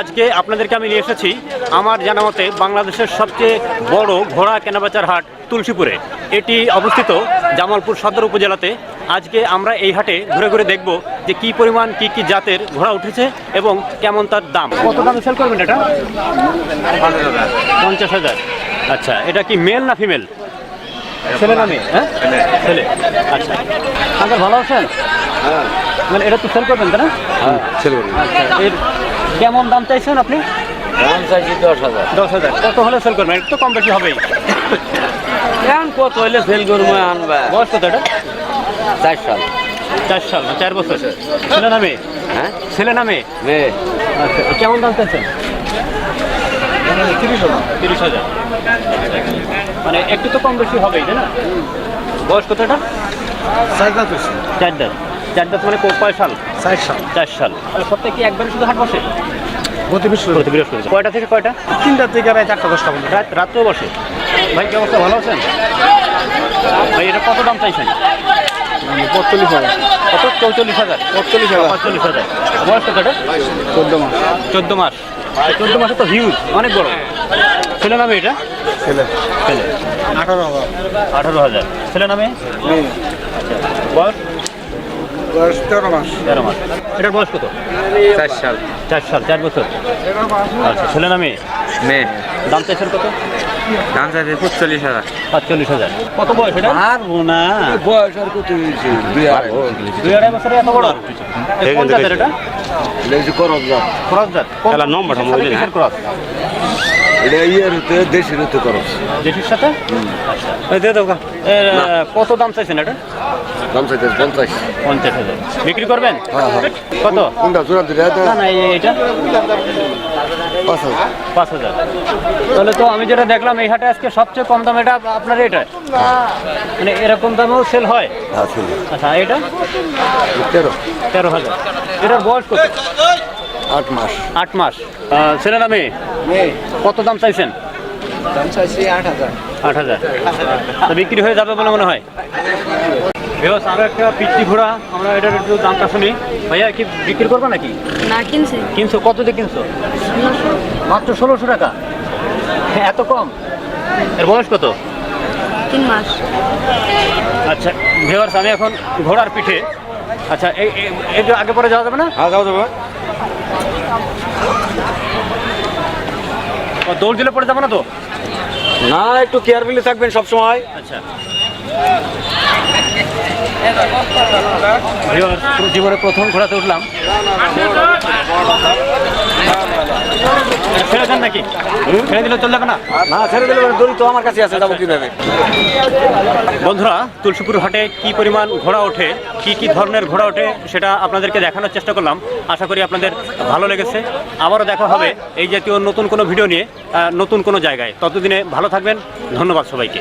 আজকে আপনাদেরকে আমি নিয়ে এসেছি আমার জানা মতে বাংলাদেশের সবচেয়ে বড় ঘোড়া কেনাবেচার হাট তুলসীপুরে। এটি অবস্থিত জামালপুর সদর উপজেলাতে। আজকে আমরা এই হাটে ঘুরে ঘুরে দেখব যে কি পরিমাণ কি কি জাতের ঘোড়া উঠেছে এবং কেমন তার দাম। কত দামে সেল করবেন এটা? পঞ্চাশ হাজার। আচ্ছা এটা কি মেল না ফিমেল ছেলে না মেয়ে হ্যাঁ? ছেলে। আচ্ছা। আঙ্কেল ভালো আছেন? মানে এটা তো সেল করবেন তাই না? হ্যাঁ ছেলে বলি আচ্ছা এর কেমন দাম চাইছেন আপনি? দাম চাইছি দশ হাজার। দশ হাজার। কত হলে সেল করবেন? একটু কম বেশি হবেই। এখন কত হইলে সেল করব আনবা? বয়স কত এটা? চার সাল। চার সাল না চার বছর। ছেলে নামে হ্যাঁ? ছেলে নামে মেয়ে? আচ্ছা কেমন দাম চাইছেন? তিরিশ হাজার। তিরিশ হাজার। মানে একটু তো কম বেশি হবেই তাই না? বয়স কত এটা? চার দাঁত চার দাঁত। চার দাঁত মানে কয় সাল? চার সাল। চার সাল। সপ্তাহে কি একবারে শুধু হাট বসে? প্রতি বৃহস্পতি কয়টা থেকে কয়টা? তিনটার থেকে প্রায় চারটা দশটা পর্যন্ত। রাত রাত্রেও বসে। ভাই কি অবস্থা? ভালো আছেন? ভাই এটা কত দাম চাইছেন? পঁয়তাল্লিশ হাজার। কত? চৌচল্লিশ হাজার। পঁয়তাল্লিশ হাজার। পঁয়তাল্লিশ হাজার। বয়স কত চোদ্দ মাস। চোদ্দ মাস। চোদ্দ মাসে তো হিউজ অনেক বড়। ছেলে নামে এটা? ছেলে। ছেলে। আঠারো হাজার। আঠারো হাজার। ছেলে নামে? মেয়ে। বয়স? বয়স তেরো মাস। তেরো মাস। এটার বয়স কত? চার সাল। চার সাল চার বছর। আচ্ছা ছেলে নামে মেয়ে? দাম চাইছেন কত? দাম চাইছে পঁচল্লিশ হাজার। সাতচল্লিশ হাজার। কত বয়স এটা? পারব না। বয়স আর কত হয়েছে? দুই আড়াই বছরে। এত বড়? এটা? করব যা ক্রস জাত। নম্বরটা এটা ইয়ের হতে দেশের হতে করস দেশির সাথে? আচ্ছা। দিয়ে দেবো কত দাম চাইছেন এটা? দাম চাইছে পঞ্চাশ। পঞ্চাশ হাজার। বিক্রি করবেন? হ্যাঁ, হ্যাঁ। কত? কোনটা জোড়া দিলে না না এই- এইটা? পাঁচ হাজার। পাঁচ হাজার। তাহলে তো আমি যেটা দেখলাম এই হাটে আজকে সবচেয়ে কম দাম এটা আপনার এটা মানে এরকম দামেও সেল হয়? হ্যাঁ আচ্ছা এটা তেরো। তেরো হাজার। এটার বয়স কত? আট মাস। আট মাস। ছেলে নামে মেয়ে। কত দাম চাইছেন? দাম চাইছি আট হাজার। আট হাজার। তো বিক্রি হয়ে যাবে বলে মনে হয়? আরও একটা পিচ্ছি ঘোড়া। আমরা এটার একটু দামটা শুনি। ভাইয়া কি বিক্রি করব নাকি? না কিনছে। কিনছো? কত দিয়ে কিনছো? মাত্র ষোলোশো টাকা। হ্যাঁ, এত কম? এর বয়স কত? তিন মাস। আচ্ছা আমি এখন ঘোড়ার পিঠে। আচ্ছা এই আগে পরে যাওয়া যাবে না? হ্যাঁ যাও যাব। দৌড় দিলে পরে যাব না তো? না একটু কেয়ারফুলি থাকবেন সব সময় আচ্ছা জীবনে প্রথম ঘোড়াতে উঠলাম। ছেড়ে দেন নাকি? ছেড়ে দিলে চলে যাবে না? না ছেড়ে দিলে দড়ি তো আমার কাছে আছে যাব কীভাবে? বন্ধুরা তুলসীপুর হাটে কি পরিমাণ ঘোড়া ওঠে কি কি ধরনের ঘোড়া ওঠে সেটা আপনাদেরকে দেখানোর চেষ্টা করলাম। আশা করি আপনাদের ভালো লেগেছে। আবারও দেখা হবে এই জাতীয় নতুন কোনো ভিডিও নিয়ে নতুন কোনো জায়গায়। ততদিনে ভালো থাকবেন। ধন্যবাদ সবাইকে।